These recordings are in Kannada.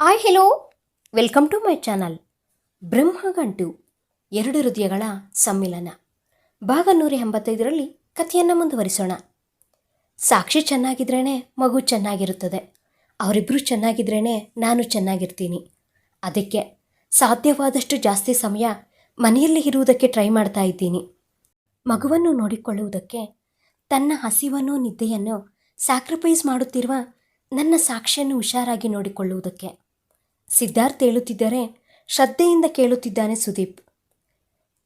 Hi hello welcome to my channel Brahmagantu, ಎರಡು ಹೃದಯಗಳ ಸಮ್ಮಿಲನ. ಭಾಗ ನೂರ ಎಂಬತ್ತೈದರಲ್ಲಿ ಕಥೆಯನ್ನು ಮುಂದುವರಿಸೋಣ. ಸಾಕ್ಷಿ ಚೆನ್ನಾಗಿದ್ರೇ ಮಗು ಚೆನ್ನಾಗಿರುತ್ತದೆ. ಅವರಿಬ್ಬರು ಚೆನ್ನಾಗಿದ್ರೇ ನಾನು ಚೆನ್ನಾಗಿರ್ತೀನಿ. ಅದಕ್ಕೆ ಸಾಧ್ಯವಾದಷ್ಟು ಜಾಸ್ತಿ ಸಮಯ ಮನೆಯಲ್ಲಿ ಇರುವುದಕ್ಕೆ ಟ್ರೈ ಮಾಡ್ತಾ ಇದ್ದೀನಿ. ಮಗುವನ್ನು ನೋಡಿಕೊಳ್ಳುವುದಕ್ಕೆ ತನ್ನ ಹಸಿವನ್ನು ನಿದ್ದೆಯನ್ನು ಸ್ಯಾಕ್ರಿಫೈಸ್ ಮಾಡುತ್ತಿರುವ ನನ್ನ ಸಾಕ್ಷಿಯನ್ನು ಹುಷಾರಾಗಿ ನೋಡಿಕೊಳ್ಳುವುದಕ್ಕೆ. ಸಿದ್ಧಾರ್ಥ್ ಹೇಳುತ್ತಿದ್ದರೆ ಶ್ರದ್ಧೆಯಿಂದ ಕೇಳುತ್ತಿದ್ದಾನೆ ಸುದೀಪ್.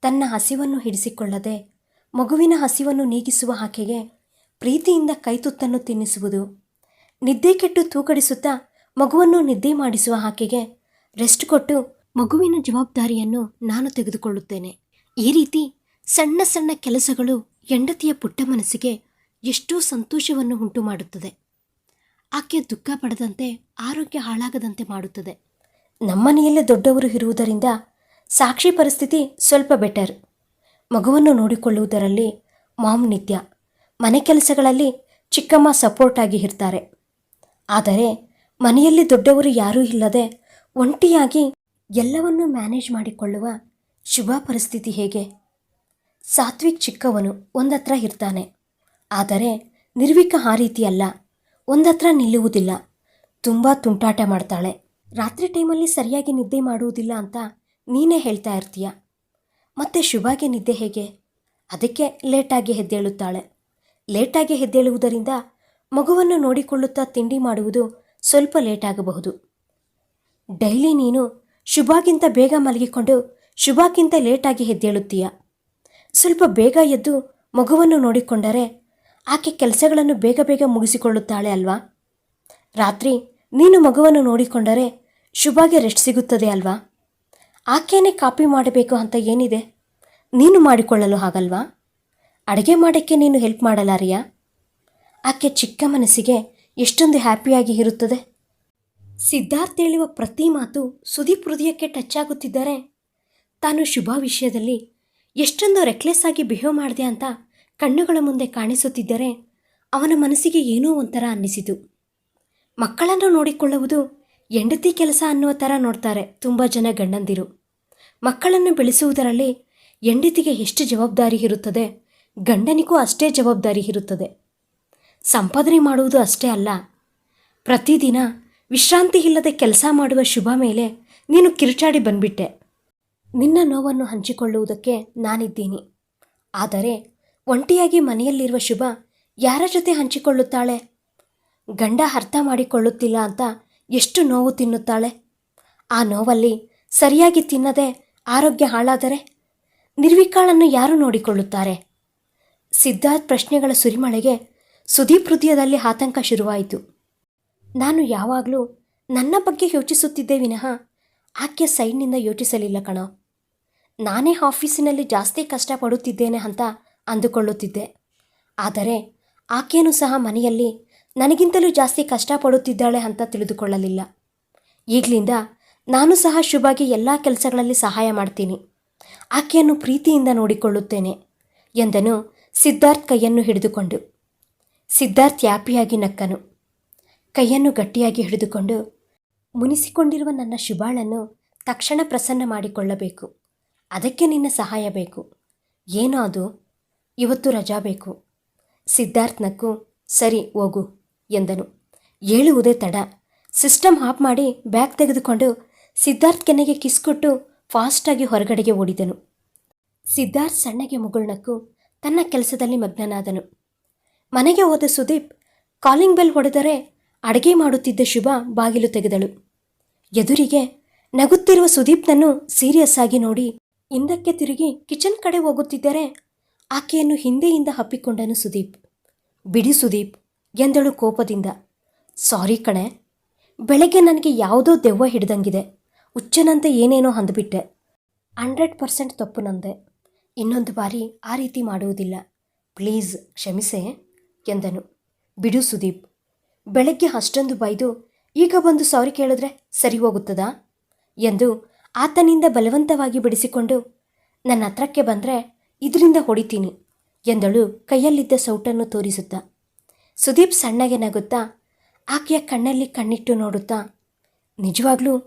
ತನ್ನ ಹಸಿವನ್ನು ಹಿಡಿಸಿಕೊಳ್ಳದೆ ಮಗುವಿನ ಹಸಿವನ್ನು ನೀಗಿಸುವ ಆಕೆಗೆ ಪ್ರೀತಿಯಿಂದ ಕೈತುತ್ತನ್ನು ತಿನ್ನಿಸುವುದು, ನಿದ್ದೆ ಕೆಟ್ಟು ತೂಕಡಿಸುತ್ತಾ ಮಗುವನ್ನು ನಿದ್ದೆ ಮಾಡಿಸುವ ಆಕೆಗೆ ರೆಸ್ಟ್ ಕೊಟ್ಟು ಮಗುವಿನ ಜವಾಬ್ದಾರಿಯನ್ನು ನಾನು ತೆಗೆದುಕೊಳ್ಳುತ್ತೇನೆ. ಈ ರೀತಿ ಸಣ್ಣ ಸಣ್ಣ ಕೆಲಸಗಳು ಹೆಂಡತಿಯ ಪುಟ್ಟ ಮನಸ್ಸಿಗೆ ಎಷ್ಟೋ ಸಂತೋಷವನ್ನು ಉಂಟು ಮಾಡುತ್ತದೆ ಆಕೆ ದುಃಖ ಪಡದಂತೆ, ಆರೋಗ್ಯ ಹಾಳಾಗದಂತೆ ಮಾಡುತ್ತದೆ. ನಮ್ಮನೆಯಲ್ಲೇ ದೊಡ್ಡವರು ಇರುವುದರಿಂದ ಸಾಕ್ಷಿ ಪರಿಸ್ಥಿತಿ ಸ್ವಲ್ಪ ಬೆಟರ್ ಮಗುವನ್ನು ನೋಡಿಕೊಳ್ಳುವುದರಲ್ಲಿ ಮಾಮ್ ನಿತ್ಯ. ಮನೆ ಕೆಲಸಗಳಲ್ಲಿ ಚಿಕ್ಕಮ್ಮ ಸಪೋರ್ಟ್ ಆಗಿ ಇರ್ತಾರೆ. ಆದರೆ ಮನೆಯಲ್ಲಿ ದೊಡ್ಡವರು ಯಾರೂ ಇಲ್ಲದೆ ಒಂಟಿಯಾಗಿ ಎಲ್ಲವನ್ನೂ ಮ್ಯಾನೇಜ್ ಮಾಡಿಕೊಳ್ಳುವ ಶುಭ ಪರಿಸ್ಥಿತಿ ಹೇಗೆ? ಸಾತ್ವಿಕ್ ಚಿಕ್ಕವನು ಒಂದತ್ರ ಇರ್ತಾನೆ. ಆದರೆ ನಿರ್ವಿಕ ಆ ರೀತಿ ಅಲ್ಲ. ಒಂದತ್ರ ನಿಲ್ಲುವುದಿಲ್ಲ. ತುಂಬ ತುಂಟಾಟ ಮಾಡ್ತಾಳೆ. ರಾತ್ರಿ ಟೈಮಲ್ಲಿ ಸರಿಯಾಗಿ ನಿದ್ದೆ ಮಾಡುವುದಿಲ್ಲ ಅಂತ ನೀನೇ ಹೇಳ್ತಾ ಇರ್ತೀಯ? ಮತ್ತೆ ಶುಭಾಗೆ ನಿದ್ದೆ ಹೇಗೆ? ಅದಕ್ಕೆ ಲೇಟಾಗಿ ಹೆದ್ದೇಳುತ್ತಾಳೆ. ಲೇಟಾಗಿ ಹೆದ್ದೇಳುವುದರಿಂದ ಮಗುವನ್ನು ನೋಡಿಕೊಳ್ಳುತ್ತಾ ತಿಂಡಿ ಮಾಡುವುದು ಸ್ವಲ್ಪ ಲೇಟಾಗಬಹುದು. ಡೈಲಿ ನೀನು ಶುಭಾಗಿಂತ ಬೇಗ ಮಲಗಿಕೊಂಡು ಶುಭಾಗಿಂತ ಲೇಟಾಗಿ ಹೆದ್ದೇಳುತ್ತೀಯ? ಸ್ವಲ್ಪ ಬೇಗ ಎದ್ದು ಮಗುವನ್ನು ನೋಡಿಕೊಂಡರೆ ಆಕೆ ಕೆಲಸಗಳನ್ನು ಬೇಗ ಬೇಗ ಮುಗಿಸಿಕೊಳ್ಳುತ್ತಾಳೆ ಅಲ್ವಾ? ರಾತ್ರಿ ನೀನು ಮಗುವನ್ನು ನೋಡಿಕೊಂಡರೆ ಶುಭಾಗೆ ರೆಸ್ಟ್ ಸಿಗುತ್ತದೆ ಅಲ್ವಾ? ಆಕೆಯೇ ಕಾಪಿ ಮಾಡಬೇಕು ಅಂತ ಏನಿದೆ? ನೀನು ಮಾಡಿಕೊಳ್ಳಲು ಹಾಗಲ್ವಾ? ಅಡುಗೆ ಮಾಡೋಕ್ಕೆ ನೀನು ಹೆಲ್ಪ್ ಮಾಡಲಾರಿಯಾ ಆಕೆ ಚಿಕ್ಕ ಮನಸ್ಸಿಗೆ ಎಷ್ಟೊಂದು ಹ್ಯಾಪಿಯಾಗಿ ಇರುತ್ತದೆ. ಸಿದ್ಧಾರ್ಥ್ ಹೇಳುವ ಪ್ರತಿ ಮಾತು ಸುದೀಪ್ ಹೃದಯಕ್ಕೆ ಟಚ್ ಆಗುತ್ತಿದ್ದರೆ ತಾನು ಶುಭ ವಿಷಯದಲ್ಲಿ ಎಷ್ಟೊಂದು ರೆಕ್ಲೆಸ್ ಆಗಿ ಬಿಹೇವ್ ಮಾಡಿದೆ ಅಂತ ಕಣ್ಣುಗಳ ಮುಂದೆ ಕಾಣಿಸುತ್ತಿದ್ದರೆ ಅವನ ಮನಸ್ಸಿಗೆ ಏನೋ ಒಂಥರ ಅನ್ನಿಸಿತು. ಮಕ್ಕಳನ್ನು ನೋಡಿಕೊಳ್ಳುವುದು ಹೆಂಡತಿ ಕೆಲಸ ಅನ್ನುವ ಥರ ನೋಡ್ತಾರೆ ತುಂಬ ಜನ ಗಂಡಂದಿರು. ಮಕ್ಕಳನ್ನು ಬೆಳೆಸುವುದರಲ್ಲಿ ಹೆಂಡತಿಗೆ ಎಷ್ಟು ಜವಾಬ್ದಾರಿ ಇರುತ್ತದೆ? ಗಂಡನಿಗೂ ಅಷ್ಟೇ ಜವಾಬ್ದಾರಿ ಇರುತ್ತದೆ. ಸಂಪಾದನೆ ಮಾಡುವುದು ಅಷ್ಟೇ ಅಲ್ಲ. ಪ್ರತಿದಿನ ವಿಶ್ರಾಂತಿ ಇಲ್ಲದೆ ಕೆಲಸ ಮಾಡುವ ಶುಭ ಮೇಲೆ ನೀನು ಕಿರುಚಾಡಿ ಬಂದ್ಬಿಟ್ಟೆ. ನಿನ್ನ ನೋವನ್ನು ಹಂಚಿಕೊಳ್ಳುವುದಕ್ಕೆ ನಾನಿದ್ದೀನಿ. ಆದರೆ ಒಂಟಿಯಾಗಿ ಮನೆಯಲ್ಲಿರುವ ಶುಭ ಯಾರ ಜೊತೆ ಹಂಚಿಕೊಳ್ಳುತ್ತಾಳೆ? ಗಂಡ ಅರ್ಥ ಮಾಡಿಕೊಳ್ಳುತ್ತಿಲ್ಲ ಅಂತ ಎಷ್ಟು ನೋವು ತಿನ್ನುತ್ತಾಳೆ? ಆ ನೋವಲ್ಲಿ ಸರಿಯಾಗಿ ತಿನ್ನದೆ ಆರೋಗ್ಯ ಹಾಳಾದರೆ ನಿರ್ವಿಕಾಳನ್ನು ಯಾರು ನೋಡಿಕೊಳ್ಳುತ್ತಾರೆ? ಸಿದ್ಧಾರ್ಥ್ ಪ್ರಶ್ನೆಗಳ ಸುರಿಮಳೆಗೆ ಸುದೀಪ್ ಹೃದಯದಲ್ಲಿ ಆತಂಕ ಶುರುವಾಯಿತು. ನಾನು ಯಾವಾಗಲೂ ನನ್ನ ಬಗ್ಗೆ ಯೋಚಿಸುತ್ತಿದ್ದೆ ವಿನಃ ಆಕೆ ಸೈಡ್ನಿಂದ ಯೋಚಿಸಲಿಲ್ಲ ಕಣೋ. ನಾನೇ ಆಫೀಸಿನಲ್ಲಿ ಜಾಸ್ತಿ ಕಷ್ಟಪಡುತ್ತಿದ್ದೇನೆ ಅಂತ ಅಂದುಕೊಳ್ಳುತ್ತಿದ್ದೆ. ಆದರೆ ಆಕೆಯೂ ಸಹ ಮನೆಯಲ್ಲಿ ನನಗಿಂತಲೂ ಜಾಸ್ತಿ ಕಷ್ಟಪಡುತ್ತಿದ್ದಾಳೆ ಅಂತ ತಿಳಿದುಕೊಳ್ಳಲಿಲ್ಲ. ಈಗಲಿಂದ ನಾನು ಸಹ ಶುಭಾಗೆ ಎಲ್ಲ ಕೆಲಸಗಳಲ್ಲಿ ಸಹಾಯ ಮಾಡ್ತೀನಿ. ಆಕೆಯನ್ನು ಪ್ರೀತಿಯಿಂದ ನೋಡಿಕೊಳ್ಳುತ್ತೇನೆ ಎಂದನು ಸಿದ್ಧಾರ್ಥ್ ಕೈಯನ್ನು ಹಿಡಿದುಕೊಂಡು. ಸಿದ್ಧಾರ್ಥ್ ಯಾಪಿಯಾಗಿ ನಕ್ಕನು. ಕೈಯನ್ನು ಗಟ್ಟಿಯಾಗಿ ಹಿಡಿದುಕೊಂಡು, ಮುನಿಸಿಕೊಂಡಿರುವ ನನ್ನ ಶುಭಾಳನ್ನು ತಕ್ಷಣ ಪ್ರಸನ್ನ ಮಾಡಿಕೊಳ್ಳಬೇಕು. ಅದಕ್ಕೆ ನಿನ್ನ ಸಹಾಯ ಬೇಕು. ಏನೋ ಅದು ಇವತ್ತು ರಜಾ ಬೇಕು. ಸಿದ್ಧಾರ್ಥ್ನಕ್ಕೂ ಸರಿ, ಹೋಗು. ಎಂದನು. ಹೇಳುವುದೇ ತಡ. ಸಿಸ್ಟಮ್ ಆಫ್ ಮಾಡಿ ಬ್ಯಾಗ್ ತೆಗೆದುಕೊಂಡು ಸಿದ್ಧಾರ್ಥ್ ಕೆನೆಗೆ ಕಿಸ್ ಕೊಟ್ಟು ಫಾಸ್ಟಾಗಿ ಹೊರಗಡೆಗೆ ಓಡಿದನು. ಸಿದ್ಧಾರ್ಥ್ ಸಣ್ಣಗೆ ಮುಗುಳ್ನಕ್ಕು ತನ್ನ ಕೆಲಸದಲ್ಲಿ ಮಗ್ನನಾದನು. ಮನೆಗೆ ಹೋದ ಸುದೀಪ್ ಕಾಲಿಂಗ್ ಬೆಲ್ ಹೊಡೆದರೆ ಅಡುಗೆ ಮಾಡುತ್ತಿದ್ದ ಶುಭ ಬಾಗಿಲು ತೆಗೆದಳು. ಎದುರಿಗೆ ನಗುತ್ತಿರುವ ಸುದೀಪ್ನನ್ನು ಸೀರಿಯಸ್ ಆಗಿ ನೋಡಿ ಹಿಂದಕ್ಕೆ ತಿರುಗಿ ಕಿಚನ್ ಕಡೆ ಹೋಗುತ್ತಿದ್ದರೆ ಆಕೆಯನ್ನು ಹಿಂದೆಯಿಂದ ಹಪ್ಪಿಕೊಂಡನು ಸುದೀಪ್. ಬಿಡಿ ಸುದೀಪ್ ಎಂದಳು ಕೋಪದಿಂದ. ಸಾರಿ ಕಣೆ, ಬೆಳಗ್ಗೆ ನನಗೆ ಯಾವುದೋ ದೆವ್ವ ಹಿಡ್ದಂಗಿದೆ. ಹುಚ್ಚನಂತೆ ಏನೇನೋ ಅಂದುಬಿಟ್ಟೆ. ಹಂಡ್ರೆಡ್ ಪರ್ಸೆಂಟ್ ತಪ್ಪು ನಂದೆ. ಇನ್ನೊಂದು ಬಾರಿ ಆ ರೀತಿ ಮಾಡುವುದಿಲ್ಲ. ಪ್ಲೀಸ್ ಕ್ಷಮಿಸೆ, ಎಂದನು. ಬಿಡು ಸುದೀಪ್, ಬೆಳಗ್ಗೆ ಅಷ್ಟೊಂದು ಬೈದು ಈಗ ಬಂದು ಸಾರಿ ಕೇಳಿದ್ರೆ ಸರಿ ಹೋಗುತ್ತದಾ? ಎಂದು ಆತನಿಂದ ಬಲವಂತವಾಗಿ ಬಿಡಿಸಿಕೊಂಡು, ನನ್ನ ಹತ್ರಕ್ಕೆ ಬಂದರೆ ಇದರಿಂದ ಹೊಡಿತೀನಿ, ಎಂದಳು ಕೈಯಲ್ಲಿದ್ದ ಸೌಟನ್ನು ತೋರಿಸುತ್ತಾ. ಸುದೀಪ್ ಸಣ್ಣಗೆ ನಗುತ್ತಾ, ಆಕೆಯ ಕಣ್ಣಲ್ಲಿ ಕಣ್ಣಿಟ್ಟು ನೋಡುತ್ತಾ, ನಿಜವಾಗ್ಲೂ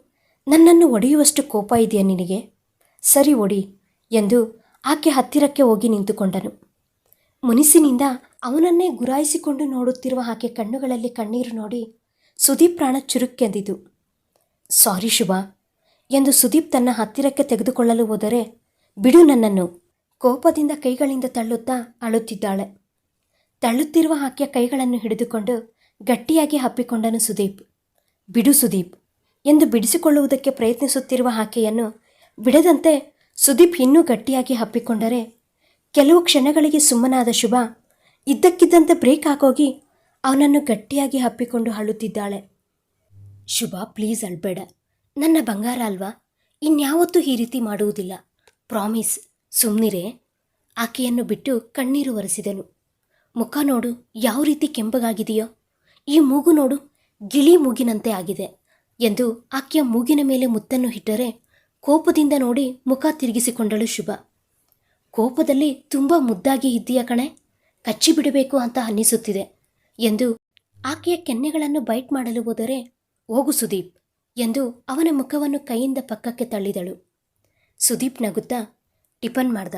ನನ್ನನ್ನು ಒಡೆಯುವಷ್ಟು ಕೋಪ ಇದೆಯಾ ನಿನಗೆ? ಸರಿ ಒಡಿ ಎಂದು ಆಕೆ ಹತ್ತಿರಕ್ಕೆ ಹೋಗಿ ನಿಂತುಕೊಂಡನು. ಮುನಿಸಿನಿಂದ ಅವನನ್ನೇ ಗುರಾಯಿಸಿಕೊಂಡು ನೋಡುತ್ತಿರುವ ಆಕೆ ಕಣ್ಣುಗಳಲ್ಲಿ ಕಣ್ಣೀರು ನೋಡಿ ಸುದೀಪ್ ಪ್ರಾಣ ಚುರುಕ್ಕೆಂದಿತು. ಸಾರಿ ಶುಭ ಎಂದು ಸುದೀಪ್ ತನ್ನ ಹತ್ತಿರಕ್ಕೆ ತೆಗೆದುಕೊಳ್ಳಲು ಹೋದರೆ, ಬಿಡು ನನ್ನನ್ನು. ಕೋಪದಿಂದ ಕೈಗಳಿಂದ ತಳ್ಳುತ್ತಾ ಅಳುತ್ತಿದ್ದಾಳೆ. ತಳ್ಳುತ್ತಿರುವ ಆಕೆಯ ಕೈಗಳನ್ನು ಹಿಡಿದುಕೊಂಡು ಗಟ್ಟಿಯಾಗಿ ಹಪ್ಪಿಕೊಂಡನು ಸುದೀಪ್. ಬಿಡು ಸುದೀಪ್. ಎಂದು ಬಿಡಿಸಿಕೊಳ್ಳುವುದಕ್ಕೆ ಪ್ರಯತ್ನಿಸುತ್ತಿರುವ ಆಕೆಯನ್ನು ಬಿಡದಂತೆ ಸುದೀಪ್ ಇನ್ನೂ ಗಟ್ಟಿಯಾಗಿ ಹಪ್ಪಿಕೊಂಡರೆ ಕೆಲವು ಕ್ಷಣಗಳಿಗೆ ಸುಮ್ಮನಾದ ಶುಭ ಇದ್ದಕ್ಕಿದ್ದಂತೆ ಬ್ರೇಕ್ ಹಾಕೋಗಿ ಅವನನ್ನು ಗಟ್ಟಿಯಾಗಿ ಹಪ್ಪಿಕೊಂಡು ಅಳುತ್ತಿದ್ದಾಳೆ. ಶುಭ, ಪ್ಲೀಸ್ ಅಳ್ಬೇಡ. ನನ್ನ ಬಂಗಾರ ಅಲ್ವಾ? ಇನ್ಯಾವತ್ತೂ ಈ ರೀತಿ ಮಾಡುವುದಿಲ್ಲ. ಪ್ರಾಮಿಸ್. ಸುಮ್ಮನಿರೇ ಆಕೆಯನ್ನು ಬಿಟ್ಟು ಕಣ್ಣೀರು ಒರೆಸಿದನು. ಮುಖ ನೋಡು, ಯಾವ ರೀತಿ ಕೆಂಪಗಾಗಿದೆಯೋ. ಈ ಮೂಗು ನೋಡು, ಗಿಳಿ ಮೂಗಿನಂತೆ ಆಗಿದೆ ಎಂದು ಆಕೆಯ ಮೂಗಿನ ಮೇಲೆ ಮುತ್ತನ್ನು ಇಟ್ಟರೆ ಕೋಪದಿಂದ ನೋಡಿ ಮುಖ ತಿರುಗಿಸಿಕೊಂಡಳು ಶುಭ. ಕೋಪದಲ್ಲಿ ತುಂಬ ಮುದ್ದಾಗಿ ಇದ್ದೀಯ ಕಣೆ ಕಚ್ಚಿಬಿಡಬೇಕು ಅಂತ ಅನ್ನಿಸುತ್ತಿದೆ ಎಂದು ಆಕೆಯ ಕೆನ್ನೆಗಳನ್ನು ಬೈಟ್ ಮಾಡಲು ಹೋದರೆ ಹೋಗು ಸುದೀಪ್ ಎಂದು ಅವನ ಮುಖವನ್ನು ಕೈಯಿಂದ ಪಕ್ಕಕ್ಕೆ ತಳ್ಳಿದಳು. ಸುದೀಪ್ ನಗುತ್ತಾ, ಟಿಫನ್ ಮಾಡ್ದ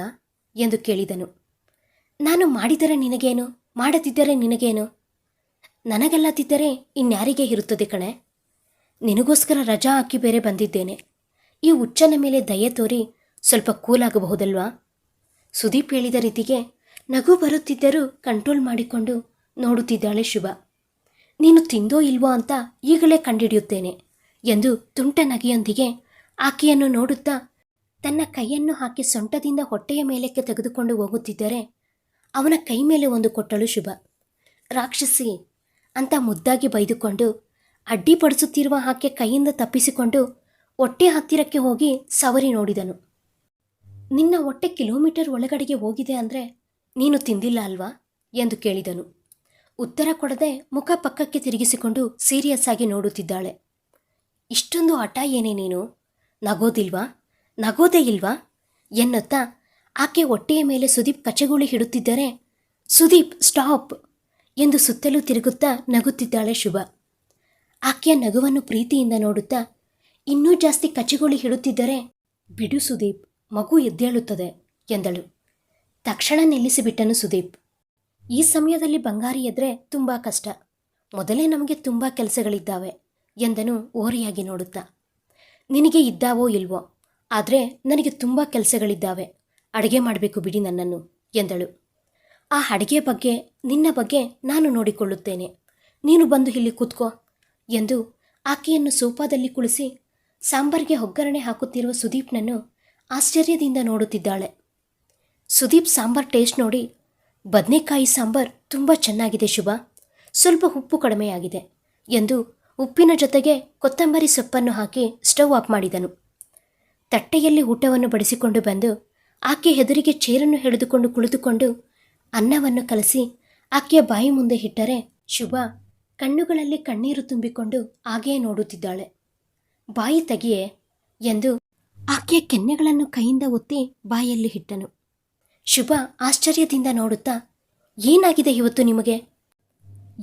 ಎಂದು ಕೇಳಿದನು. ನಾನು ಮಾಡಿದರೆ ನಿನಗೇನು? ಮಾಡದಿದ್ದರೆ ನಿನಗೇನು? ನನಗಲ್ಲದಿದ್ದರೆ ಇನ್ಯಾರಿಗೆ ಇರುತ್ತದೆ ಕಣೆ? ನಿನಗೋಸ್ಕರ ರಜಾ ಹಾಕಿ ಬೇರೆ ಬಂದಿದ್ದೇನೆ. ಈ ಹುಚ್ಚನ ಮೇಲೆ ದಯೆ ತೋರಿ ಸ್ವಲ್ಪ ಕೂಲಾಗಬಹುದಲ್ವಾ? ಸುದೀಪ್ ಹೇಳಿದ ರೀತಿಗೆ ನಗು ಬರುತ್ತಿದ್ದರೂ ಕಂಟ್ರೋಲ್ ಮಾಡಿಕೊಂಡು ನೋಡುತ್ತಿದ್ದಾಳೆ ಶುಭ. ನೀನು ತಿಂದೋ ಇಲ್ವೋ ಅಂತ ಈಗಲೇ ಕಂಡಿಡಿಯುತ್ತೇನೆ ಎಂದು ತುಂಟ ನಗೆಯೊಂದಿಗೆ ಆಕೆಯನ್ನು ನೋಡುತ್ತಾ ತನ್ನ ಕೈಯನ್ನು ಹಾಕಿ ಸೊಂಟದಿಂದ ಹೊಟ್ಟೆಯ ಮೇಲಕ್ಕೆ ತೆಗೆದುಕೊಂಡು ಹೋಗುತ್ತಿದ್ದರೆ ಅವನ ಕೈ ಮೇಲೆ ಒಂದು ಕೊಟ್ಟಳು ಶುಭ. ರಾಕ್ಷಸಿ, ಅಂತ ಮುದ್ದಾಗಿ ಬೈದುಕೊಂಡು ಅಡ್ಡಿಪಡಿಸುತ್ತಿರುವ ಆಕೆ ಕೈಯಿಂದ ತಪ್ಪಿಸಿಕೊಂಡು ಹೊಟ್ಟೆ ಹತ್ತಿರಕ್ಕೆ ಹೋಗಿ ಸವರಿ ನೋಡಿದನು. ನಿನ್ನ ಹೊಟ್ಟೆ ಕಿಲೋಮೀಟರ್ ಒಳಗಡೆಗೆ ಹೋಗಿದೆ ಅಂದರೆ ನೀನು ತಿಂದಿಲ್ಲ ಅಲ್ವಾ? ಎಂದು ಕೇಳಿದನು. ಉತ್ತರ ಕೊಡದೆ ಮುಖ ಪಕ್ಕಕ್ಕೆ ತಿರುಗಿಸಿಕೊಂಡು ಸೀರಿಯಸ್ ಆಗಿ ನೋಡುತ್ತಿದ್ದಾಳೆ. ಇಷ್ಟೊಂದು ಹಠ ಏನೇ ನೀನು? ನಗೋದಿಲ್ವಾ? ನಗೋದೇ ಇಲ್ವಾ? ಎನ್ನುತ್ತಾ ಆಕೆ ಹೊಟ್ಟೆಯ ಮೇಲೆ ಸುದೀಪ್ ಕಚಗುಳಿ ಹಿಡುತ್ತಿದ್ದರೆ, ಸುದೀಪ್, ಸ್ಟಾಪ್! ಎಂದು ಸುತ್ತಲೂ ತಿರುಗುತ್ತಾ ನಗುತ್ತಿದ್ದಾಳೆ ಶುಭ. ಆಕೆಯ ನಗುವನ್ನು ಪ್ರೀತಿಯಿಂದ ನೋಡುತ್ತಾ ಇನ್ನೂ ಜಾಸ್ತಿ ಕಚಗುಳಿ ಹಿಡುತ್ತಿದ್ದರೆ, ಬಿಡು ಸುದೀಪ್, ಮಗು ಎದ್ದೇಳುತ್ತದೆ, ಎಂದಳು. ತಕ್ಷಣ ನಿಲ್ಲಿಸಿಬಿಟ್ಟನು ಸುದೀಪ್. ಈ ಸಮಯದಲ್ಲಿ ಬಂಗಾರಿ ಎದ್ರೆ ತುಂಬ ಕಷ್ಟ. ಮೊದಲೇ ನಮಗೆ ತುಂಬ ಕೆಲಸಗಳಿದ್ದಾವೆ, ಎಂದನು ಓರೆಯಾಗಿ ನೋಡುತ್ತಾ. ನಿನಗೆ ಇದ್ದಾವೋ ಇಲ್ವೋ, ಆದರೆ ನನಗೆ ತುಂಬ ಕೆಲಸಗಳಿದ್ದಾವೆ ಅಡುಗೆ ಮಾಡಬೇಕು ಬಿಡಿ ನನ್ನನ್ನು, ಎಂದಳು. ಆ ಅಡುಗೆ ಬಗ್ಗೆ, ನಿನ್ನ ಬಗ್ಗೆ ನಾನು ನೋಡಿಕೊಳ್ಳುತ್ತೇನೆ. ನೀನು ಬಂದು ಇಲ್ಲಿ ಕೂತ್ಕೋ, ಎಂದು ಆಕೆಯನ್ನು ಸೋಫಾದಲ್ಲಿ ಕುಳಿಸಿ ಸಾಂಬಾರ್ಗೆ ಒಗ್ಗರಣೆ ಹಾಕುತ್ತಿರುವ ಸುದೀಪ್ನನ್ನು ಆಶ್ಚರ್ಯದಿಂದ ನೋಡುತ್ತಿದ್ದಾಳೆ. ಸುದೀಪ್ ಸಾಂಬಾರ್ ಟೇಸ್ಟ್ ನೋಡಿ, ಬದನೆಕಾಯಿ ಸಾಂಬಾರ್ ತುಂಬ ಚೆನ್ನಾಗಿದೆ ಶುಭ, ಸ್ವಲ್ಪ ಉಪ್ಪು ಕಡಿಮೆಯಾಗಿದೆ, ಎಂದು ಉಪ್ಪಿನ ಜೊತೆಗೆ ಕೊತ್ತಂಬರಿ ಸೊಪ್ಪನ್ನು ಹಾಕಿ ಸ್ಟವ್ ಆಫ್ ಮಾಡಿದನು. ತಟ್ಟೆಯಲ್ಲಿ ಊಟವನ್ನು ಬಡಿಸಿಕೊಂಡು ಬಂದು ಆಕೆ ಎದುರಿಗೆ ಚೇರನ್ನು ಹಿಡಿದುಕೊಂಡು ಕುಳಿತುಕೊಂಡು ಅನ್ನವನ್ನು ಕಲಸಿ ಆಕೆಯ ಬಾಯಿ ಮುಂದೆ ಇಟ್ಟರೆ ಶುಭ. ಕಣ್ಣುಗಳಲ್ಲಿ ಕಣ್ಣೀರು ತುಂಬಿಕೊಂಡು ಹಾಗೆಯೇ ನೋಡುತ್ತಿದ್ದಾಳೆ. ಬಾಯಿ ತೆಗೆಯೇ ಎಂದು ಆಕೆಯ ಕೆನ್ನೆಗಳನ್ನು ಕೈಯಿಂದ ಒತ್ತಿ ಬಾಯಲ್ಲಿ ಇಟ್ಟನು. ಶುಭ ಆಶ್ಚರ್ಯದಿಂದ ನೋಡುತ್ತಾ, ಏನಾಗಿದೆ ಇವತ್ತು ನಿಮಗೆ?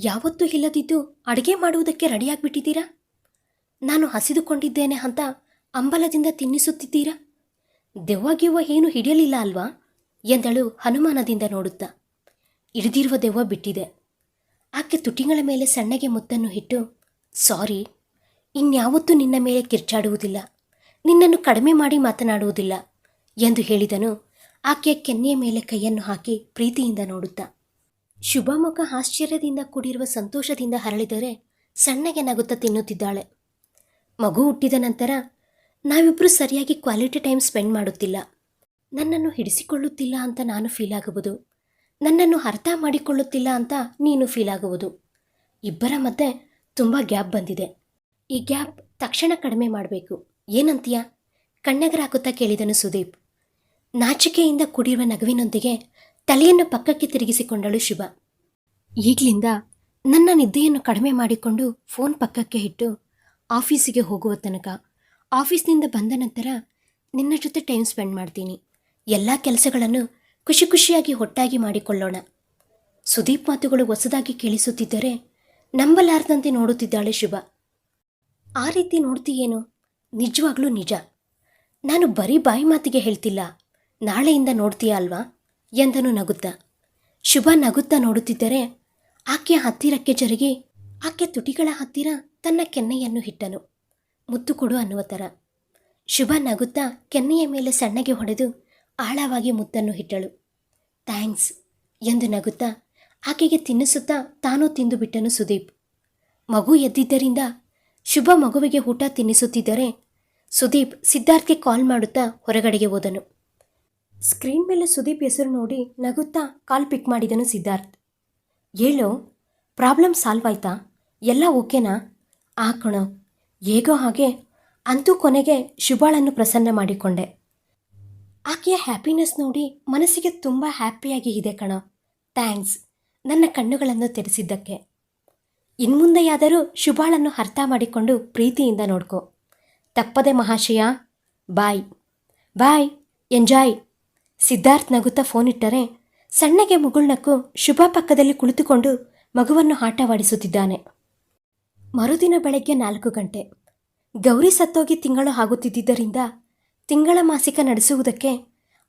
ಯಾವತ್ತೂ ಇಲ್ಲದಿದ್ದು ಅಡುಗೆ ಮಾಡುವುದಕ್ಕೆ ರೆಡಿಯಾಗಿಬಿಟ್ಟಿದ್ದೀರಾ? ನಾನು ಹಸಿದುಕೊಂಡಿದ್ದೇನೆ ಅಂತ ಅಂಬಲದಿಂದ ತಿನ್ನಿಸುತ್ತಿದ್ದೀರಾ? ದೆವ್ವಗಿವ್ವ ಏನು ಹಿಡಿಯಲಿಲ್ಲ ಅಲ್ವಾ? ಎಂದಳು ಹನುಮಾನದಿಂದ ನೋಡುತ್ತಾ. ಹಿಡಿದಿರುವ ದೆವ್ವ ಬಿಟ್ಟಿದೆ. ಆಕೆ ತುಟಿಗಳ ಮೇಲೆ ಸಣ್ಣಗೆ ಮುತ್ತನ್ನು ಇಟ್ಟು, ಸಾರಿ, ಇನ್ಯಾವತ್ತೂ ನಿನ್ನ ಮೇಲೆ ಕಿರ್ಚಾಡುವುದಿಲ್ಲ. ನಿನ್ನನ್ನು ಕಡಿಮೆ ಮಾಡಿ ಮಾತನಾಡುವುದಿಲ್ಲ, ಎಂದು ಹೇಳಿದನು. ಆಕೆಯ ಕೆನ್ನೆಯ ಮೇಲೆ ಕೈಯನ್ನು ಹಾಕಿ ಪ್ರೀತಿಯಿಂದ ನೋಡುತ್ತಾ. ಶುಭಮುಖ ಆಶ್ಚರ್ಯದಿಂದ ಕೂಡಿರುವ ಸಂತೋಷದಿಂದ ಹರಳಿದರೆ ಸಣ್ಣಗೆ ನಗುತ್ತಾ ತಿನ್ನುತ್ತಿದ್ದಾಳೆ. ಮಗು ಹುಟ್ಟಿದ ನಂತರ ನಾವಿಬ್ಬರು ಸರಿಯಾಗಿ ಕ್ವಾಲಿಟಿ ಟೈಮ್ ಸ್ಪೆಂಡ್ ಮಾಡುತ್ತಿಲ್ಲ. ನನ್ನನ್ನು ಹಿಡಿಸಿಕೊಳ್ಳುತ್ತಿಲ್ಲ ಅಂತ ನಾನು ಫೀಲ್ ಆಗುವುದು. ನನ್ನನ್ನು ಅರ್ಥ ಮಾಡಿಕೊಳ್ಳುತ್ತಿಲ್ಲ ಅಂತ ನೀನು ಫೀಲ್ ಆಗುವುದು. ಇಬ್ಬರ ಮಧ್ಯೆ ತುಂಬ ಗ್ಯಾಪ್ ಬಂದಿದೆ. ಈ ಗ್ಯಾಪ್ ತಕ್ಷಣ ಕಡಿಮೆ ಮಾಡಬೇಕು. ಏನಂತೀಯ? ಕಣ್ಣೆಗರಾಗುತ್ತಾ ಕೇಳಿದನು ಸುದೀಪ್. ನಾಚಿಕೆಯಿಂದ ಕುಡಿಯುವ ನಗುವಿನೊಂದಿಗೆ ತಲೆಯನ್ನು ಪಕ್ಕಕ್ಕೆ ತಿರುಗಿಸಿಕೊಂಡಳು ಶುಭ ಈಗಲಿಂದ ನನ್ನ ನಿದ್ದೆಯನ್ನು ಕಡಿಮೆ ಮಾಡಿಕೊಂಡು ಫೋನ್ ಪಕ್ಕಕ್ಕೆ ಇಟ್ಟು ಆಫೀಸಿಗೆ ಹೋಗುವ ತನಕ. ಆಫೀಸ್ನಿಂದ ಬಂದ ನಂತರ ನಿನ್ನ ಜೊತೆ ಟೈಮ್ ಸ್ಪೆಂಡ್ ಮಾಡ್ತೀನಿ. ಎಲ್ಲ ಕೆಲಸಗಳನ್ನು ಖುಷಿ ಖುಷಿಯಾಗಿ ಒಟ್ಟಾಗಿ ಮಾಡಿಕೊಳ್ಳೋಣ. ಸುದೀಪ್ ಮಾತುಗಳು ಹೊಸದಾಗಿ ಕೇಳಿಸುತ್ತಿದ್ದರೆ ನಂಬಲಾರದಂತೆ ನೋಡುತ್ತಿದ್ದಾಳೆ ಶುಭ. ಆ ರೀತಿ ನೋಡ್ತೀಯೇನು? ನಿಜವಾಗ್ಲೂ ನಿಜ. ನಾನು ಬರೀ ಬಾಯಿ ಮಾತಿಗೆ ಹೇಳ್ತಿಲ್ಲ. ನಾಳೆಯಿಂದ ನೋಡ್ತೀಯ ಅಲ್ವಾ? ಎಂದನು ನಗುತ್ತಾ. ಶುಭ ನಗುತ್ತಾ ನೋಡುತ್ತಿದ್ದರೆ ಆಕೆಯ ಹತ್ತಿರಕ್ಕೆ ಜರುಗಿ ಆಕೆ ತುಟಿಗಳ ಹತ್ತಿರ ತನ್ನ ಕೆನ್ನೆಯನ್ನು ಹಿಟ್ಟನು. ಮುತ್ತು ಕೊಡು ಅನ್ನುವ ಥರ. ಶುಭ ನಗುತ್ತಾ ಕೆನ್ನೆಯ ಮೇಲೆ ಸಣ್ಣಗೆ ಹೊಡೆದು ಆಳವಾಗಿ ಮುತ್ತನ್ನು ಹಿಟ್ಟಳು ಥ್ಯಾಂಕ್ಸ್ ಎಂದು ನಗುತ್ತಾ ಆಕೆಗೆ ತಿನ್ನಿಸುತ್ತಾ ತಾನೂ ತಿಂದು ಬಿಟ್ಟನು ಸುದೀಪ್. ಮಗು ಎದ್ದಿದ್ದರಿಂದ ಶುಭ ಮಗುವಿಗೆ ಊಟ ತಿನ್ನಿಸುತ್ತಿದ್ದರೆ ಸುದೀಪ್ ಸಿದ್ಧಾರ್ಥ್ಗೆ ಕಾಲ್ ಮಾಡುತ್ತಾ ಹೊರಗಡೆಗೆ ಹೋದನು. ಸ್ಕ್ರೀನ್ ಮೇಲೆ ಸುದೀಪ್ ಹೆಸರು ನೋಡಿ ನಗುತ್ತಾ ಕಾಲ್ ಪಿಕ್ ಮಾಡಿದನು ಸಿದ್ಧಾರ್ಥ್. ಹೇಳೋ, ಪ್ರಾಬ್ಲಮ್ ಸಾಲ್ವ್ ಆಯ್ತಾ? ಎಲ್ಲ ಓಕೆನಾ? ಆ ಕಣೋ ಹೇಗೋ ಹಾಗೆ ಅಂತೂ ಕೊನೆಗೆ ಶುಭಾಳನ್ನು ಪ್ರಸನ್ನ ಮಾಡಿಕೊಂಡೆ. ಆಕೆಯ ಹ್ಯಾಪಿನೆಸ್ ನೋಡಿ ಮನಸ್ಸಿಗೆ ತುಂಬ ಹ್ಯಾಪಿಯಾಗಿ ಇದೆ ಕಣ. ಥ್ಯಾಂಕ್ಸ್ ನನ್ನ ಕಣ್ಣುಗಳನ್ನು ತೆರೆಸಿದ್ದಕ್ಕೆ. ಇನ್ಮುಂದೆಯಾದರೂ ಶುಭಾಳನ್ನು ಅರ್ಥ ಮಾಡಿಕೊಂಡು ಪ್ರೀತಿಯಿಂದ ನೋಡ್ಕೊ. ತಪ್ಪದೆ ಮಹಾಶಯ ಬಾಯ್ ಬಾಯ್ ಎಂಜಾಯ್ ಸಿದ್ಧಾರ್ಥ್ ನಗುತ್ತಾ ಫೋನ್ ಇಟ್ಟರೆ ಸಣ್ಣಗೆ ಮುಗುಳ್ನಕ್ಕೂ ಶುಭ ಪಕ್ಕದಲ್ಲಿ ಕುಳಿತುಕೊಂಡು ಮಗುವನ್ನು ಆಟವಾಡಿಸುತ್ತಿದ್ದಾನೆ. ಮರುದಿನ ಬೆಳಗ್ಗೆ ನಾಲ್ಕು ಗಂಟೆ. ಗೌರಿ ಸತ್ತೋಗಿ ತಿಂಗಳು ಆಗುತ್ತಿದ್ದರಿಂದ ತಿಂಗಳ ಮಾಸಿಕ ನಡೆಸುವುದಕ್ಕೆ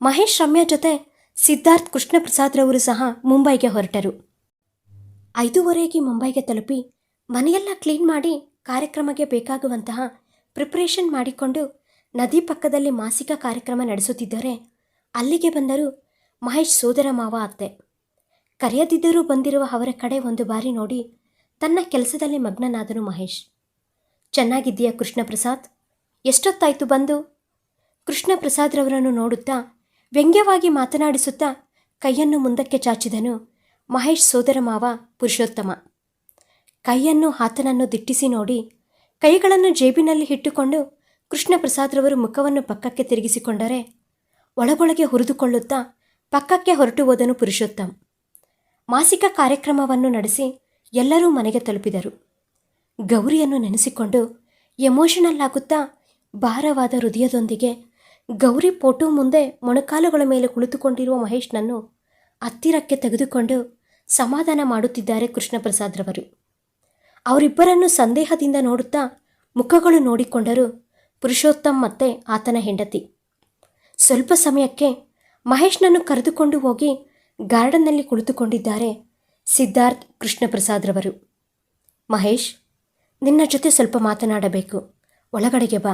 ಮಹೇಶ್ ರಮ್ಯಾ ಜೊತೆ ಸಿದ್ಧಾರ್ಥ್ ಕೃಷ್ಣಪ್ರಸಾದ್ರವರು ಸಹ ಮುಂಬೈಗೆ ಹೊರಟರು. ಐದೂವರೆಗೆ ಮುಂಬೈಗೆ ತಲುಪಿ ಮನೆಯೆಲ್ಲ ಕ್ಲೀನ್ ಮಾಡಿ ಕಾರ್ಯಕ್ರಮಕ್ಕೆ ಬೇಕಾಗುವಂತಹ ಪ್ರಿಪ್ರೇಷನ್ ಮಾಡಿಕೊಂಡು ನದಿ ಪಕ್ಕದಲ್ಲಿ ಮಾಸಿಕ ಕಾರ್ಯಕ್ರಮ ನಡೆಸುತ್ತಿದ್ದರೆ ಅಲ್ಲಿಗೆ ಬಂದರು ಮಹೇಶ್ ಸೋದರ ಮಾವ ಅತ್ತೆ. ಕರೆಯದಿದ್ದರೂ ಬಂದಿರುವ ಅವರ ಕಡೆ ಒಂದು ಬಾರಿ ನೋಡಿ ತನ್ನ ಕೆಲಸದಲ್ಲಿ ಮಗ್ನನಾದನು ಮಹೇಶ್. ಚೆನ್ನಾಗಿದ್ದೀಯ ಕೃಷ್ಣಪ್ರಸಾದ್? ಎಷ್ಟೊತ್ತಾಯ್ತು ಬಂದು? ಕೃಷ್ಣಪ್ರಸಾದ್ರವರನ್ನು ನೋಡುತ್ತಾ, ವ್ಯಂಗ್ಯವಾಗಿ ಮಾತನಾಡಿಸುತ್ತಾ ಕೈಯನ್ನು ಮುಂದಕ್ಕೆ ಚಾಚಿದನು ಮಹೇಶ್ ಸೋದರ ಮಾವ ಪುರುಷೋತ್ತಮ. ಕೈಯನ್ನು ಆತನನ್ನು ದಿಟ್ಟಿಸಿ ನೋಡಿ, ಕೈಗಳನ್ನು ಜೇಬಿನಲ್ಲಿ ಇಟ್ಟುಕೊಂಡು ಕೃಷ್ಣಪ್ರಸಾದ್ರವರು ಮುಖವನ್ನು ಪಕ್ಕಕ್ಕೆ ತಿರುಗಿಸಿಕೊಂಡರೆ ಒಳಗೊಳಗೆ ಹುರಿದುಕೊಳ್ಳುತ್ತಾ ಪಕ್ಕಕ್ಕೆ ಹೊರಟು ಹೋದನು ಪುರುಷೋತ್ತಮ್. ಮಾಸಿಕ ಕಾರ್ಯಕ್ರಮವನ್ನು ನಡೆಸಿ ಎಲ್ಲರೂ ಮನೆಗೆ ತಲುಪಿದರು. ಗೌರಿಯನ್ನು ನೆನೆಸಿಕೊಂಡು ಎಮೋಷನಲ್ ಆಗುತ್ತಾ ಭಾರವಾದ ಹೃದಯದೊಂದಿಗೆ ಗೌರಿ ಫೋಟೋ ಮುಂದೆ ಮೊಣಕಾಲುಗಳ ಮೇಲೆ ಕುಳಿತುಕೊಂಡಿರುವ ಮಹೇಶ್ನನ್ನು ಹತ್ತಿರಕ್ಕೆ ತೆಗೆದುಕೊಂಡು ಸಮಾಧಾನ ಮಾಡುತ್ತಿದ್ದಾರೆ ಕೃಷ್ಣಪ್ರಸಾದ್ರವರು. ಅವರಿಬ್ಬರನ್ನು ಸಂದೇಹದಿಂದ ನೋಡುತ್ತಾ ಮುಖಗಳು ನೋಡಿಕೊಂಡರು ಪುರುಷೋತ್ತಮ್ ಮತ್ತೆ ಆತನ ಹೆಂಡತಿ. ಸ್ವಲ್ಪ ಸಮಯಕ್ಕೆ ಮಹೇಶ್ನನ್ನು ಕರೆದುಕೊಂಡು ಹೋಗಿ ಗಾರ್ಡನ್ನಲ್ಲಿ ಕುಳಿತುಕೊಂಡಿದ್ದಾರೆ ಸಿದ್ಧಾರ್ಥ್ ಕೃಷ್ಣಪ್ರಸಾದ್ರವರು. ಮಹೇಶ್, ನಿನ್ನ ಜೊತೆ ಸ್ವಲ್ಪ ಮಾತನಾಡಬೇಕು. ಒಳಗಡೆಗೆ ಬಾ.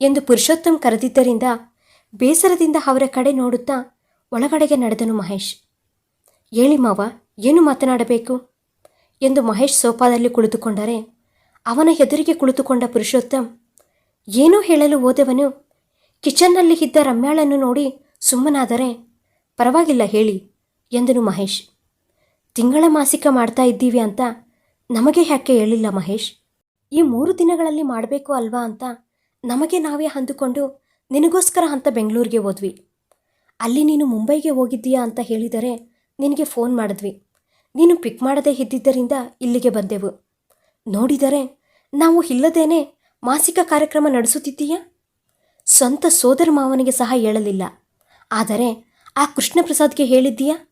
ಎಂದು ಪುರುಷೋತ್ತಮ್ ಕರೆದಿದ್ದರಿಂದ ಬೇಸರದಿಂದ ಅವರ ಕಡೆ ನೋಡುತ್ತಾ ಒಳಗಡೆಗೆ ನಡೆದನು ಮಹೇಶ್. ಹೇಳಿ ಮಾವ, ಏನು ಮಾತನಾಡಬೇಕು? ಎಂದು ಮಹೇಶ್ ಸೋಫಾದಲ್ಲಿ ಕುಳಿತುಕೊಂಡರೆ ಅವನ ಎದುರಿಗೆ ಕುಳಿತುಕೊಂಡ ಪುರುಷೋತ್ತಮ್, ಏನೂ ಹೇಳಲು ಹೋದವನು? ಕಿಚನ್ನಲ್ಲಿ ಇದ್ದ ರಮ್ಯಾಳನ್ನು ನೋಡಿ ಸುಮ್ಮನಾದರೆ ಪರವಾಗಿಲ್ಲ, ಹೇಳಿ, ಎಂದನು ಮಹೇಶ್. ತಿಂಗಳ ಮಾಸಿಕ ಮಾಡ್ತಾ ಇದ್ದೀವಿ ಅಂತ ನಮಗೆ ಯಾಕೆ ಹೇಳಿಲ್ಲ ಮಹೇಶ್? ಈ ಮೂರು ದಿನಗಳಲ್ಲಿ ಮಾಡಬೇಕು ಅಲ್ವಾ ಅಂತ ನಮಗೆ ನಾವೇ ಅಂದುಕೊಂಡು ನಿನಗೋಸ್ಕರ ಅಂತ ಬೆಂಗಳೂರಿಗೆ ಹೋದ್ವಿ. ಅಲ್ಲಿ ನೀನು ಮುಂಬೈಗೆ ಹೋಗಿದ್ದೀಯಾ ಅಂತ ಹೇಳಿದರೆ ನಿನಗೆ ಫೋನ್ ಮಾಡಿದ್ವಿ. ನೀನು ಪಿಕ್ ಮಾಡದೇ ಇದ್ದಿದ್ದರಿಂದ ಇಲ್ಲಿಗೆ ಬಂದೆವು. ನೋಡಿದರೆ ನಾವು ಇಲ್ಲದೇನೆ ಮಾಸಿಕ ಕಾರ್ಯಕ್ರಮ ನಡೆಸುತ್ತಿದ್ದೀಯಾ? ಸ್ವಂತ ಸೋದರ ಮಾವನಿಗೆ ಸಹ ಹೇಳಲಿಲ್ಲ. ಆದರೆ ಆ ಕೃಷ್ಣ ಪ್ರಸಾದ್ಗೆ ಹೇಳಿದ್ದೀಯಾ?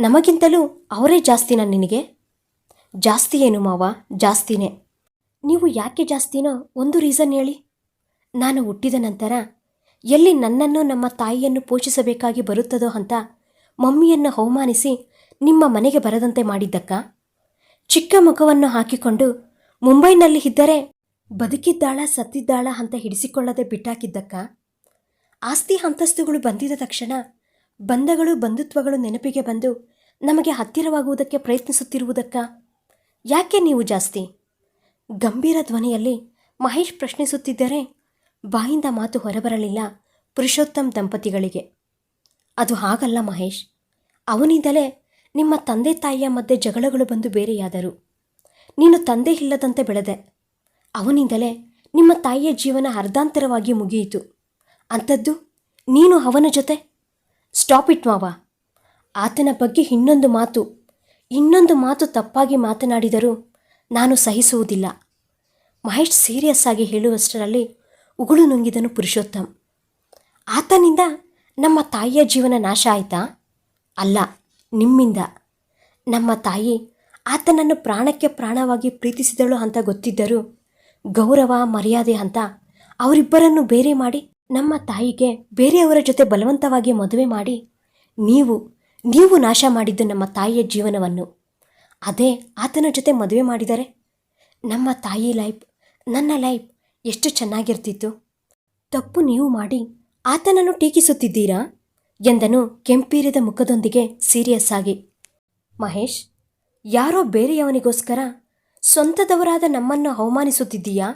ನಮಗಿಂತಲೂ ಅವರೇ ಜಾಸ್ತಿನಾ ನಿನಗೆ? ಜಾಸ್ತಿ ಏನು ಮಾವ? ಜಾಸ್ತಿನೇ. ನೀವು ಯಾಕೆ ಜಾಸ್ತಿನೋ ಒಂದು ರೀಸನ್ ಹೇಳಿ. ನಾನು ಹುಟ್ಟಿದ ನಂತರ ಎಲ್ಲಿ ನನ್ನನ್ನು ನಮ್ಮ ತಾಯಿಯನ್ನು ಪೋಷಿಸಬೇಕಾಗಿ ಬರುತ್ತದೋ ಅಂತ ಮಮ್ಮಿಯನ್ನು ಅವಮಾನಿಸಿ ನಿಮ್ಮ ಮನೆಗೆ ಬರದಂತೆ ಮಾಡಿದ್ದಕ್ಕ? ಚಿಕ್ಕ ಮುಖವನ್ನು ಹಾಕಿಕೊಂಡು ಮುಂಬೈನಲ್ಲಿ ಇದ್ದರೆ ಬದುಕಿದ್ದಾಳ, ಸತ್ತಿದ್ದಾಳ ಅಂತ ಹಿಡಿಸಿಕೊಳ್ಳದೆ ಬಿಟ್ಟಾಕಿದ್ದಕ್ಕ? ಆಸ್ತಿ ಅಂತಸ್ತುಗಳು ಬಂದಿದ ತಕ್ಷಣ ಬಂಧಗಳು ಬಂಧುತ್ವಗಳು ನೆನಪಿಗೆ ಬಂದು ನಮಗೆ ಹತ್ತಿರವಾಗುವುದಕ್ಕೆ ಪ್ರಯತ್ನಿಸುತ್ತಿರುವುದಕ್ಕ? ಯಾಕೆ ನೀವು ಜಾಸ್ತಿ? ಗಂಭೀರ ಧ್ವನಿಯಲ್ಲಿ ಮಹೇಶ್ ಪ್ರಶ್ನಿಸುತ್ತಿದ್ದರೆ ಬಾಯಿಂದ ಮಾತು ಹೊರಬರಲಿಲ್ಲ ಪುರುಷೋತ್ತಮ್ ದಂಪತಿಗಳಿಗೆ. ಅದು ಹಾಗಲ್ಲ ಮಹೇಶ್. ಅವನಿಂದಲೇ ನಿಮ್ಮ ತಂದೆ ತಾಯಿಯ ಮಧ್ಯೆ ಜಗಳಗಳು ಬಂದು ಬೇರೆಯಾದರು. ನೀನು ತಂದೆ ಇಲ್ಲದಂತೆ ಬೆಳೆದೆ. ಅವನಿಂದಲೇ ನಿಮ್ಮ ತಾಯಿಯ ಜೀವನ ಅರ್ಧಾಂತರವಾಗಿ ಮುಗಿಯಿತು. ಅಂಥದ್ದು ನೀನು ಅವನ ಜೊತೆ ಸ್ಟಾಪ್ ಇಟ್ ಮಾವ. ಆತನ ಬಗ್ಗೆ ಇನ್ನೊಂದು ಮಾತು. ಇನ್ನೊಂದು ಮಾತು ತಪ್ಪಾಗಿ ಮಾತನಾಡಿದರೂ ನಾನು ಸಹಿಸುವುದಿಲ್ಲ. ಮಹೇಶ್ ಸೀರಿಯಸ್ ಆಗಿ ಹೇಳುವಷ್ಟರಲ್ಲಿ ಉಗುಳು ನುಂಗಿದನು ಪುರುಷೋತ್ತಮ್. ಆತನಿಂದ ನಮ್ಮ ತಾಯಿಯ ಜೀವನ ನಾಶ ಆಯಿತಾ? ಅಲ್ಲ, ನಿಮ್ಮಿಂದ. ನಮ್ಮ ತಾಯಿ ಆತನನ್ನು ಪ್ರಾಣಕ್ಕೆ ಪ್ರಾಣವಾಗಿ ಪ್ರೀತಿಸಿದಳು ಅಂತ ಗೊತ್ತಿದ್ದರೂ ಗೌರವ, ಮರ್ಯಾದೆ ಅಂತ ಅವರಿಬ್ಬರನ್ನು ಬೇರೆ ಮಾಡಿ ನಮ್ಮ ತಾಯಿಗೆ ಬೇರೆಯವರ ಜೊತೆ ಬಲವಂತವಾಗಿ ಮದುವೆ ಮಾಡಿ ನೀವು ನೀವು ನಾಶ ಮಾಡಿದ್ದು ನಮ್ಮ ತಾಯಿಯ ಜೀವನವನ್ನು. ಅದೇ ಆತನ ಜೊತೆ ಮದುವೆ ಮಾಡಿದರೆ ನಮ್ಮ ತಾಯಿ ಲೈಫ್, ನನ್ನ ಲೈಫ್ ಎಷ್ಟು ಚೆನ್ನಾಗಿರ್ತಿತ್ತು. ತಪ್ಪು ನೀವು ಮಾಡಿ ಆತನನ್ನು ಟೀಕಿಸುತ್ತಿದ್ದೀರಾ ಎಂದನು ಕೆಂಪೀರಿದ ಮುಖದೊಂದಿಗೆ ಸೀರಿಯಸ್ ಆಗಿ. ಮಹೇಶ್, ಯಾರೋ ಬೇರೆಯವನಿಗೋಸ್ಕರ ಸ್ವಂತದವರಾದ ನಮ್ಮನ್ನು ಅವಮಾನಿಸುತ್ತಿದ್ದೀಯಾ?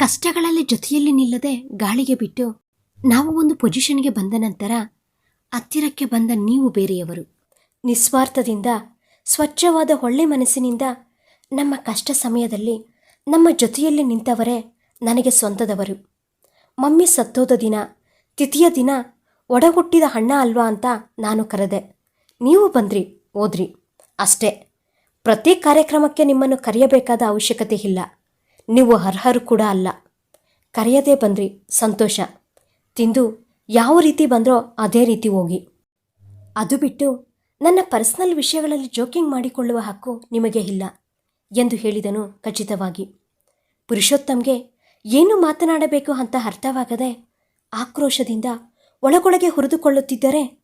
ಕಷ್ಟಗಳಲ್ಲಿ ಜೊತೆಯಲ್ಲಿ ನಿಲ್ಲದೆ ಗಾಳಿಗೆ ಬಿಟ್ಟು ನಾವು ಒಂದು ಪೊಸಿಷನ್ಗೆ ಬಂದ ನಂತರ ಹತ್ತಿರಕ್ಕೆ ಬಂದ ನೀವು ಬೇರೆಯವರು. ನಿಸ್ವಾರ್ಥದಿಂದ, ಸ್ವಚ್ಛವಾದ ಒಳ್ಳೆ ಮನಸ್ಸಿನಿಂದ ನಮ್ಮ ಕಷ್ಟ ಸಮಯದಲ್ಲಿ ನಮ್ಮ ಜೊತೆಯಲ್ಲಿ ನಿಂತವರೇ ನನಗೆ ಸ್ವಂತದವರು. ಮಮ್ಮಿ ಸತ್ತೋದ ದಿನ, ತಿಥಿಯ ದಿನ ಒಡಗುಟ್ಟಿದ ಅಣ್ಣ ಅಲ್ವಾ ಅಂತ ನಾನು ಕರೆದೆ. ನೀವು ಬಂದ್ರಿ ಓದ್ರಿ ಅಷ್ಟೇ. ಪ್ರತಿ ಕಾರ್ಯಕ್ರಮಕ್ಕೆ ನಿಮ್ಮನ್ನು ಕರೆಯಬೇಕಾದ ಅವಶ್ಯಕತೆ ಇಲ್ಲ. ನೀವು ಅರ್ಹರು ಕೂಡ ಅಲ್ಲ. ಕರೆಯದೇ ಬಂದ್ರಿ ಸಂತೋಷ. ತಿಂದು ಯಾವ ರೀತಿ ಬಂದರೋ ಅದೇ ರೀತಿ ಹೋಗಿ. ಅದು ಬಿಟ್ಟು ನನ್ನ ಪರ್ಸನಲ್ ವಿಷಯಗಳಲ್ಲಿ ಜೋಕಿಂಗ್ ಮಾಡಿಕೊಳ್ಳುವ ಹಕ್ಕು ನಿಮಗೆ ಇಲ್ಲ ಎಂದು ಹೇಳಿದನು ಖಚಿತವಾಗಿ. ಪುರುಷೋತ್ತಮ್ಗೆ ಏನು ಮಾತನಾಡಬೇಕು ಅಂತ ಅರ್ಥವಾಗದೆ ಆಕ್ರೋಶದಿಂದ ಒಳಗೊಳಗೆ ಹುರಿದುಕೊಳ್ಳುತ್ತಿದ್ದರೆ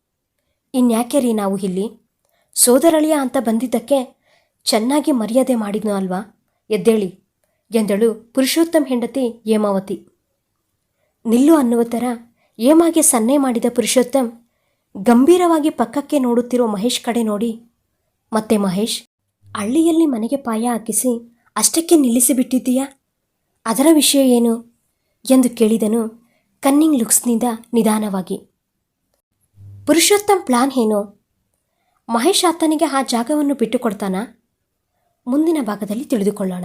ಇನ್ಯಾಕೆ ರೀ ನಾವು ಇಲ್ಲಿ? ಸೋದರಳಿಯ ಅಂತ ಬಂದಿದ್ದಕ್ಕೆ ಚೆನ್ನಾಗಿ ಮರ್ಯಾದೆ ಮಾಡಿದ್ನು ಅಲ್ವಾ? ಎದ್ದೇಳಿ. ಎಂದಳು ಪುರುಷೋತ್ತಮ್ ಹೆಂಡತಿ ಹೇಮಾವತಿ. ನಿಲ್ಲು ಅನ್ನುವ ಥರ ಹೇಮಾಗೆ ಸನ್ನೆ ಮಾಡಿದ ಪುರುಷೋತ್ತಮ್ ಗಂಭೀರವಾಗಿ ಪಕ್ಕಕ್ಕೆ ನೋಡುತ್ತಿರೋ ಮಹೇಶ್ ಕಡೆ ನೋಡಿ. ಮತ್ತೆ ಮಹೇಶ್, ಹಳ್ಳಿಯಲ್ಲಿ ಮನೆಗೆ ಪಾಯ ಹಾಕಿಸಿ ಅಷ್ಟಕ್ಕೆ ನಿಲ್ಲಿಸಿಬಿಟ್ಟಿದ್ದೀಯಾ ಅದರ ವಿಷಯ ಏನು? ಎಂದು ಕೇಳಿದನು ಕನ್ನಿಂಗ್ ಲುಕ್ಸ್ನಿಂದ ನಿಧಾನವಾಗಿ. ಪುರುಷೋತ್ತಮ್ ಪ್ಲಾನ್ ಏನು? ಮಹೇಶ್ ಆತನಿಗೆ ಆ ಜಾಗವನ್ನು ಬಿಟ್ಟುಕೊಡ್ತಾನಾ? ಮುಂದಿನ ಭಾಗದಲ್ಲಿ ತಿಳಿದುಕೊಳ್ಳೋಣ.